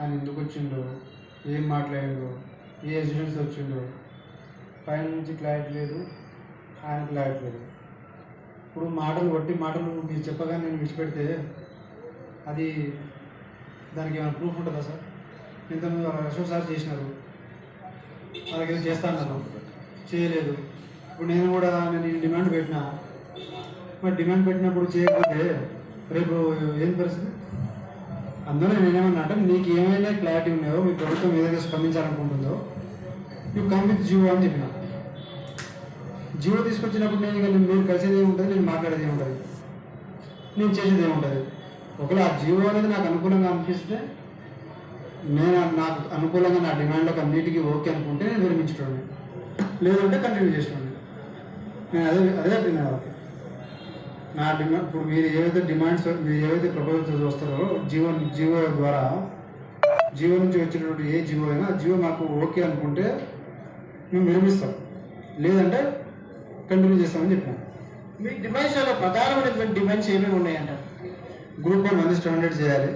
ఆయన ఎందుకు వచ్చిండో? ఏం మాట్లాడిండో? ఏ ఎసిడెంట్స్ వచ్చిండో? పైన నుంచి క్లారిటీ లేదు ఆయన క్లారిటీ లేదు. ఇప్పుడు మాటలు కొట్టి మాటలు మీరు చెప్పగా నేను విడిచిపెడితే అది దానికి ఏమైనా ప్రూఫ్ ఉంటుందా సార్? ఇంతకుముందు అశోక్ సార్ చేసినారు. అలాగే చేస్తాను చేయలేదు. ఇప్పుడు నేను కూడా నేను డిమాండ్ పెట్టినా. మరి డిమాండ్ పెట్టినప్పుడు చేయకపోతే రేపు ఏం పరిస్థితి? అందులో నేనేమన్నా అంటే నీకు ఏమైనా క్లారిటీ ఉన్నాయో మీ ప్రభుత్వం ఏదైతే స్పందించాలనుకుంటుందో యూ కమ్ విత్ జియో అని చెప్పిన. జియో తీసుకొచ్చినప్పుడు నేను ఇక మీరు కలిసేది ఏముంటుంది నేను మాట్లాడేది ఏముంటుంది? నేను చేసేది ఏముంటుంది? ఒకవేళ ఆ జియో అనేది నాకు అనుకూలంగా అనిపిస్తే నేను నాకు అనుకూలంగా నా డిమాండ్లకు అన్నిటికీ ఓకే అనుకుంటే నేను విరమించుకోండి లేదంటే కంటిన్యూ చేసుకోండి నేను అదే అదే చెప్పిన నా డిమాండ్ ఇప్పుడు మీరు ఏవైతే డిమాండ్స్ మీరు ఏవైతే ప్రపోజల్స్ వస్తారో జియో జియో ద్వారా జియో నుంచి వచ్చినటువంటి ఏ జియో అయినా జియో మాకు ఓకే అనుకుంటే మేము విరమిస్తాం. లేదంటే కంటిన్యూ చేస్తామని చెప్పినాం. మీ డిమాండ్స్లో ప్రధానమైనటువంటి డిమాండ్స్ ఏమేమి ఉన్నాయంటారు? గ్రూప్ వన్ మంది స్టాండర్డ్ చేయాలి.